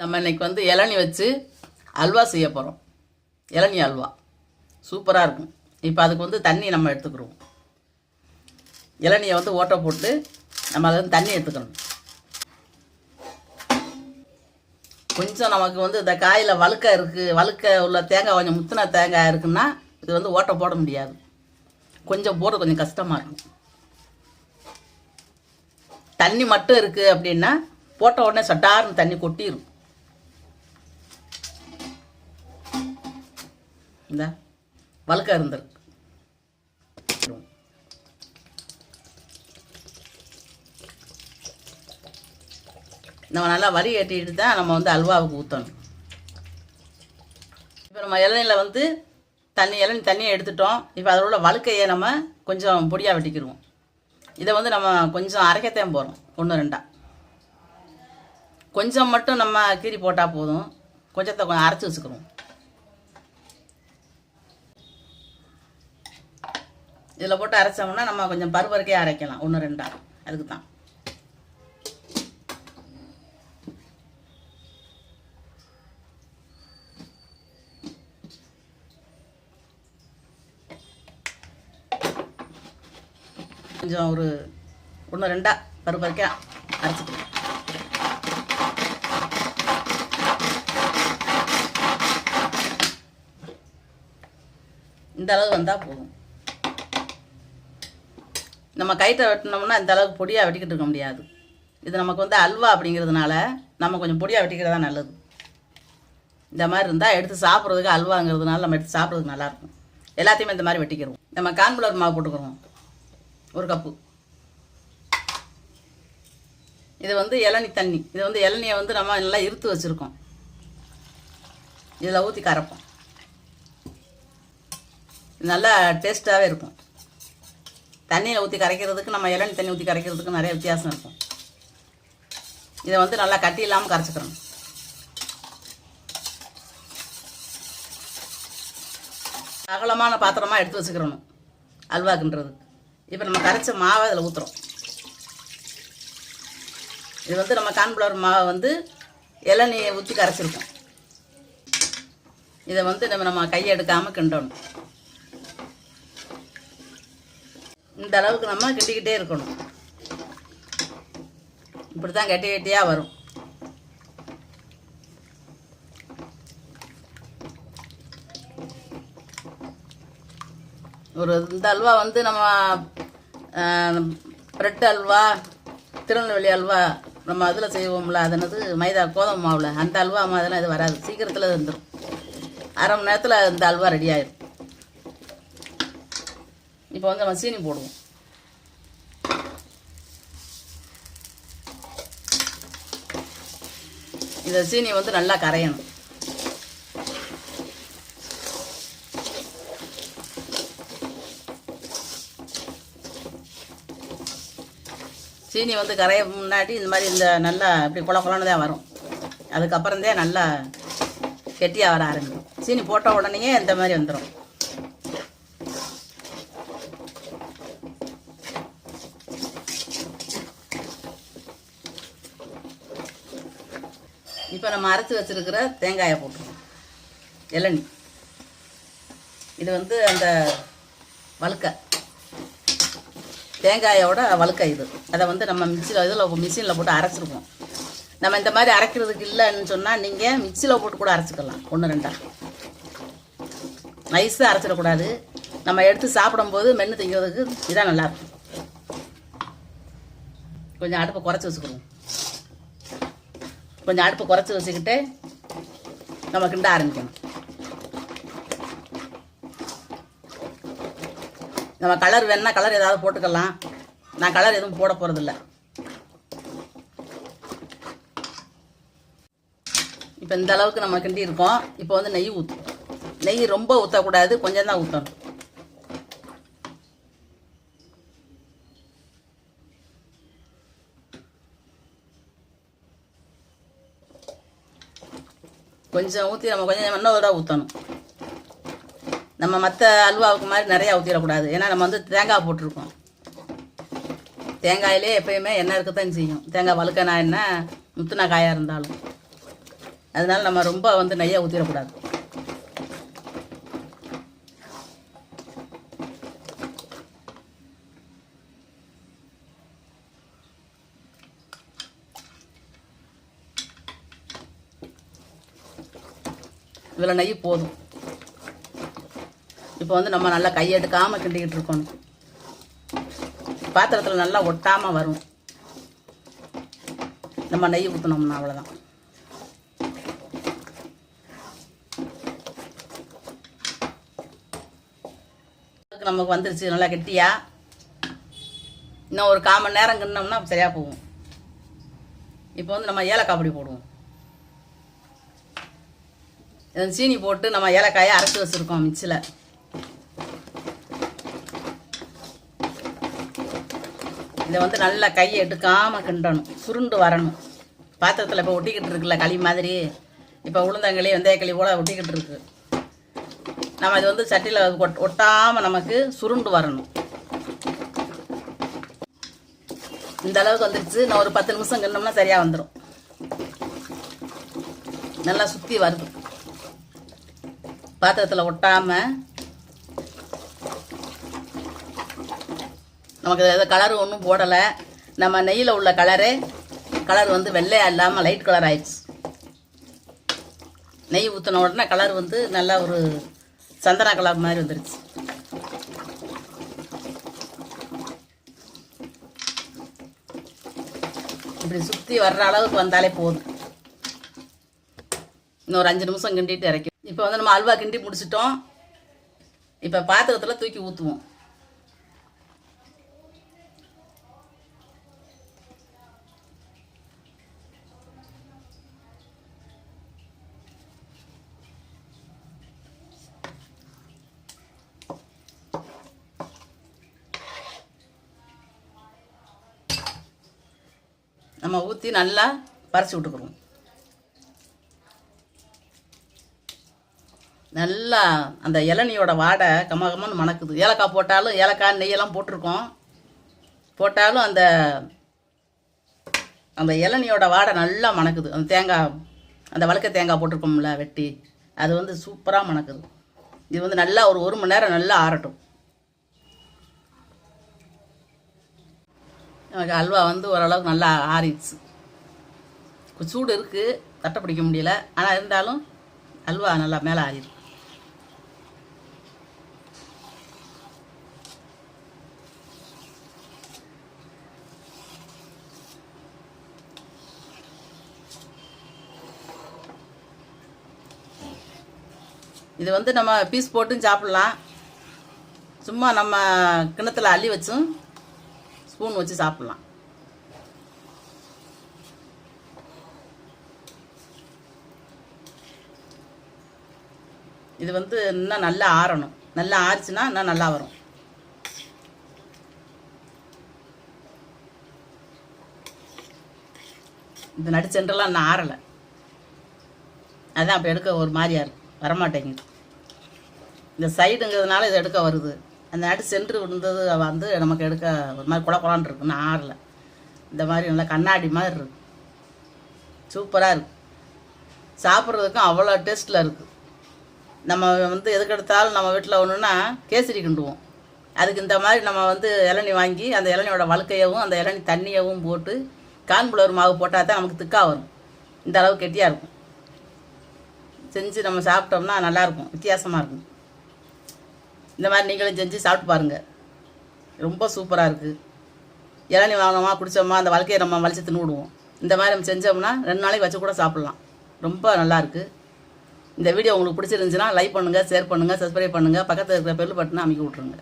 நம்ம இன்னைக்கு வந்து இளநி வச்சு அல்வா செய்ய போகிறோம் இளநி அல்வா. சூப்பராக இருக்கும். இப்போ அதுக்கு வந்து தண்ணி நம்ம எடுத்துக்கிறோம். இளநியை வந்து ஓட்டை போட்டு நம்ம அதை வந்து தண்ணி எடுத்துக்கணும். கொஞ்சம் நமக்கு வந்து இந்த காயில் வழுக்க இருக்குது வழுக்க உள்ள தேங்காய் கொஞ்சம் முத்தின தேங்காய் இருக்குன்னா இது வந்து ஓட்டை போட முடியாது. கொஞ்சம் போட கொஞ்சம் கஷ்டமாக இருக்கும். தண்ணி மட்டும் இருக்குது அப்படின்னா போட்ட உடனே சட்டார்னு தண்ணி கொட்டிடும் இந்த வழுக்க இருந்திருக்கு நம்ம நல்லா வரி ஏற்றிட்டு தான் நம்ம வந்து அல்வாவுக்கு ஊற்றணும் இப்போ நம்ம இளநியில் வந்து தண்ணி இளநி தண்ணியை எடுத்துட்டோம். இப்போ அதில் உள்ள வழுக்கையை நம்ம கொஞ்சம் பொடியாக வெட்டிக்கிடுவோம் இதை வந்து நம்ம கொஞ்சம் அரைக்கத்தான் போகிறோம் ஒன்று ரெண்டா. கொஞ்சம் மட்டும் நம்ம கீறி போட்டால் போதும். கொஞ்சத்தை கொஞ்சம் அரைச்சி வச்சுக்கிறோம் இதில் போட்டு அரைச்சோம்னா நம்ம கொஞ்சம் பருவருக்கே அரைக்கலாம். ஒன்று ரெண்டா. அதுக்கு தான் கொஞ்சம் ஒரு ஒன்று ரெண்டா பருப்பருக்கே அரைச்சிக்கலாம். இந்த அளவு வந்தால் போதும். நம்ம கயிற்றை வெட்டினோம்னா இந்த அளவுக்கு பொடியாக வெட்டிக்கிட்டு இருக்க முடியாது. இது நமக்கு வந்து அல்வா அப்படிங்கிறதுனால நம்ம கொஞ்சம் பொடியாக வெட்டிக்கிறது தான் நல்லது. இந்த மாதிரி இருந்தால் எடுத்து சாப்பிட்றதுக்கு அல்வாங்கிறதுனால நம்ம எடுத்து சாப்பிட்றதுக்கு நல்லாயிருக்கும் எல்லாத்தையுமே இந்த மாதிரி வெட்டிக்கிறோம். நம்ம கான்ஃப்ளவர் மாவு போட்டுக்கிறோம். ஒரு கப்பு. இது வந்து இளநி தண்ணி. இது வந்து இளநியை வந்து நம்ம நல்லா இருத்து வச்சுருக்கோம். இதில் ஊற்றி கரைப்போம். நல்லா டேஸ்ட்டாகவே இருக்கும். தண்ணியை ஊற்றி கரைக்கிறதுக்கு நம்ம இளநி தண்ணி ஊற்றி கரைக்கிறதுக்கு நிறைய வித்தியாசம் இருக்கும். இதை வந்து நல்லா கட்டி இல்லாமல் கரைச்சிக்கிறோம் அகலமான பாத்திரமாக எடுத்து வச்சுக்கிறணும் அல்வாக்குன்றது இப்போ நம்ம கரைச்ச மாவை அதில் ஊற்றுறோம் இது வந்து நம்ம கான்ஃப்ளவர் மாவை வந்து இளநியை ஊற்றி கரைச்சிருக்கோம். இதை வந்து நம்ம நம்ம கையை எடுக்காமல் கிண்டணும். இந்த அளவுக்கு நம்ம கிண்டிக்கிட்டே இருக்கணும். இப்படி தான் கட்டி கட்டியாக வரும். ஒரு இந்த அல்வா வந்து நம்ம ப்ரெட் அல்வா திருநெல்வேலி அல்வா நம்ம அதில் செய்வோம்ல. அது என்னது? மைதா கோதம் மாவில். அந்த அல்வா மாதிரிலாம் இது வராது. சீக்கிரத்தில் வந்துடும் அரை மணி நேரத்தில் இந்த அல்வா ரெடி ஆயிடும் இப்போ வந்து நம்ம சீனி போடுவோம். இந்த சீனி வந்து நல்லா கரையணும். சீனி வந்து கரைய முன்னாடி இந்த மாதிரி இந்த நல்லா இப்படி குள குளன்னு தான் வரும். அதுக்கப்புறம் தான் நல்லா கெட்டியாக வர ஆரம்பிக்கும். சீனி போட்ட உடனேயே இந்த மாதிரி வந்துடும் இப்போ நம்ம அரைச்சி வச்சிருக்கிற தேங்காயை போட்டுருவோம். இளநி. இது வந்து அந்த வழுக்க. தேங்காயோட வழுக்க இது. அதை வந்து நம்ம மிக்சியில் இதில் மிஷினில் போட்டு அரைச்சிருக்கோம் நம்ம இந்த மாதிரி அரைக்கிறதுக்கு இல்லைன்னு சொன்னால் நீங்கள் மிக்சியில் போட்டு கூட அரைச்சிக்கலாம். ஒன்று ரெண்டா. நைஸாக அரைச்சிடக்கூடாது. நம்ம எடுத்து சாப்பிடும்போது மென்று திங்கிறதுக்கு இதான் நல்லாயிருக்கும் கொஞ்சம் அடுப்பை குறைச்சி வச்சுக்கணும். கொஞ்சம் அடுப்பை குறைச்சி வச்சுக்கிட்டு நம்ம கிண்ட ஆரம்பிக்கணும். நம்ம கலர் வேணா கலர் ஏதாவது போட்டுக்கலாம். நான் கலர் எதுவும் போட போகிறதில்ல இப்போ இந்த அளவுக்கு நம்ம கிண்டி இருக்கோம் இப்போ வந்து நெய் ஊற்றும் நெய் ரொம்ப ஊற்றக்கூடாது கொஞ்சம் தான் ஊற்றணும் கொஞ்சம் ஊற்றி நம்ம கொஞ்சம் இன்னொரு ஊற்றணும் நம்ம மற்ற அல்வாவுக்கு மாதிரி நிறையா ஊற்றிடக்கூடாது ஏன்னா நம்ம வந்து தேங்காய் போட்டிருக்கோம். தேங்காயிலே எப்பயுமே எண்ணெய் இருக்கத்தான் செய்யும். தேங்காய் வழுக்கனா என்ன? முத்துனா காயாக இருந்தாலும். அதனால நம்ம ரொம்ப வந்து நெய்யை ஊற்றிடக்கூடாது இதில் நெய் போதும். இப்போ வந்து நம்ம நல்லா கையெடுக்காமல் கிண்டிக்கிட்டு இருக்கணும். பாத்திரத்தில் நல்லா ஒட்டாமல் வரும். நம்ம நெய் ஊற்றினோம்னா அவ்வளோதான் நமக்கு வந்துருச்சு நல்லா கெட்டியா? இன்னும் ஒரு கால் மணி நேரம் கிண்ணோம்னா சரியாக போகும். இப்போ வந்து நம்ம ஏலக்காய் பொடி போடுவோம். சீனி போட்டு நம்ம ஏலக்காயை அரைச்சி வச்சுருக்கோம் மிச்சில் இதை வந்து நல்லா கையை எடுக்காமல் கிண்டணும் சுருண்டு வரணும். பாத்திரத்தில் இப்போ ஒட்டிக்கிட்டு இருக்குல்ல களி மாதிரி. இப்போ உளுந்தங்களி வெந்தயக்களி போல் ஒட்டிக்கிட்டு இருக்கு. நம்ம இது வந்து சட்டியில் ஒட்டாமல் நமக்கு சுருண்டு வரணும். இந்த அளவுக்கு வந்துருச்சு. நான் ஒரு பத்து நிமிஷம் கிண்டோம்னா சரியாக வந்துடும் நல்லா சுற்றி வருது. பாத்திரத்தில் ஒட்டாமல் நமக்கு எதாவது கலர் ஒன்றும் போடலை. நம்ம நெய்யில் உள்ள கலரு கலர் வந்து வெள்ளையாக இல்லாமல் லைட் கலர் ஆயிடுச்சு. நெய் ஊற்றின உடனே கலர் வந்து நல்லா ஒரு சந்தன கலர் மாதிரி வந்துருச்சு. இப்படி சுற்றி வர்ற அளவுக்கு வந்தாலே போதும். இன்னும் ஒரு அஞ்சு நிமிஷம் கிண்டிட்டு இறக்கி இப்போ வந்து நம்ம அல்வா கிண்டி முடிச்சிட்டோம். இப்போ பாத்திரத்தில் தூக்கி ஊற்றுவோம் நம்ம ஊற்றி நல்லா பறிச்சு விட்டுக்கிறோம் நல்லா அந்த இளநியோட வாடை கமகமன்னு மணக்குது. ஏலக்காய் போட்டாலும் ஏலக்காய் நெய்யெல்லாம் போட்டிருக்கோம். போட்டாலும் அந்த அந்த இளநியோட வாடை நல்லா மணக்குது. அந்த தேங்காய் அந்த வழுக்க தேங்காய் போட்டிருக்கோம்ல வெட்டி. அது வந்து சூப்பராக மணக்குது. இது வந்து நல்லா ஒரு ஒரு மணி நேரம் நல்லா ஆறட்டும். எனக்கு அல்வா வந்து ஓரளவுக்கு நல்லா ஆறிடுச்சு. சூடு இருக்குது தட்டை பிடிக்க முடியல. ஆனால் இருந்தாலும் அல்வா நல்லா மேலே ஆறிடும் இது வந்து நம்ம பீஸ் போட்டும் சாப்பிட்லாம். சும்மா நம்ம கிணத்துல அள்ளி வச்சும் ஸ்பூன் வச்சு சாப்பிட்லாம். இது வந்து இன்னும் நல்லா ஆறணும். நல்லா ஆறுச்சுன்னா இன்னும் நல்லா வரும். இந்த நடிச்சென்றெல்லாம் சென்டர்லாம் இன்னும் ஆறலை. அதான் அப்போ எடுக்க ஒரு மாதிரியா இருக்கும் வரமாட்டேங்குது. இந்த சைடுங்கிறதுனால இது எடுக்க வருது. அந்த நாட்டு சென்ட்ரு விழுந்தது வந்து நமக்கு எடுக்க ஒரு மாதிரி குழ இருக்குன்னு இருக்கு. ஆறலை. இந்த மாதிரி நல்லா கண்ணாடி மாதிரி இருக்கு. சூப்பராக இருக்கு. சாப்பிட்றதுக்கும் அவ்வளோ டேஸ்ட்டில் இருக்குது நம்ம வந்து எதுக்கு எடுத்தாலும் நம்ம வீட்டில் ஒன்றுன்னா கேசரி கிண்டுவோம். அதுக்கு இந்த மாதிரி நம்ம வந்து இளநி வாங்கி அந்த இளநியோட வழுக்கையவும் அந்த இளநி தண்ணியவும் போட்டு கான்புலர் மாவு போட்டால் தான் நமக்கு திக்காக வரும். இந்த அளவு கெட்டியாக இருக்கும். செஞ்சு நம்ம சாப்பிட்டோம்னா நல்லாயிருக்கும் வித்தியாசமாக இருக்கும். இந்த மாதிரி நீங்களும் செஞ்சு சாப்பிட்டு பாருங்கள் ரொம்ப சூப்பராக இருக்குது இளநி வாங்கினோமா குடித்தோமா அந்த வாழ்க்கையை நம்ம வலிச்சு தின்னுவிடுவோம் இந்த மாதிரி நம்ம செஞ்சோம்னா ரெண்டு நாளைக்கு வச்சு கூட சாப்பிட்லாம். ரொம்ப நல்லாயிருக்கு இந்த வீடியோ உங்களுக்கு பிடிச்சிருந்துச்சுன்னா லைக் பண்ணுங்கள் ஷேர் பண்ணுங்கள் சப்ஸ்கிரைப் பண்ணுங்கள் பக்கத்தில் இருக்கிற பெல் பட்டனை அமைக்க விட்ருங்க